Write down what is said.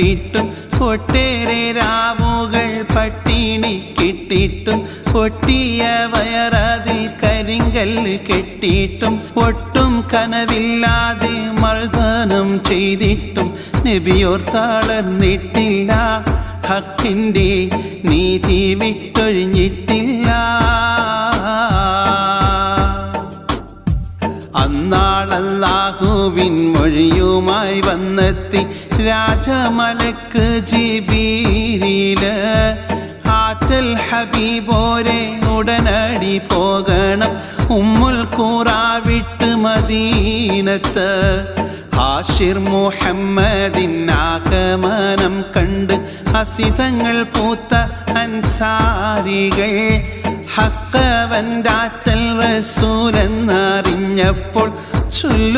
വിട്ടിട്ടും ഒട്ടേറെ രാവുകൾ പട്ടിണി കിട്ടിട്ടും പൊട്ടിയ വയറതിൽ കരിങ്കല്ല് കെട്ടിയിട്ടും ഒട്ടും കനവില്ലാതെ മർദ്ദനം ചെയ്തിട്ടും നബിയോർ തളർന്നിട്ടില്ല ഹക്കിന്റെ നീതി വിട്ടൊഴിഞ്ഞിട്ടില്ല അന്നാളല്ലാഹുവിൻ മൊഴിയുമായി വന്നെത്തി രാജമലക്ക് ജിബീരിൽ ആറ്റൽ ഹബീബോരെ ഉടനടി പോകണം. ഉമ്മുൽ കൂറാ വിട്ട് മദീനത്ത്. ഹാഷിർ മുഹമ്മദിൻ ആഗമനം കണ്ട് അസിതങ്ങൾ പൂത്ത അൻസാരികൾ ഹക്കവന്റെ ഡാറ്റൽ റസൂലെന്നറിഞ്ഞപ്പോൾ ചൊല്ലു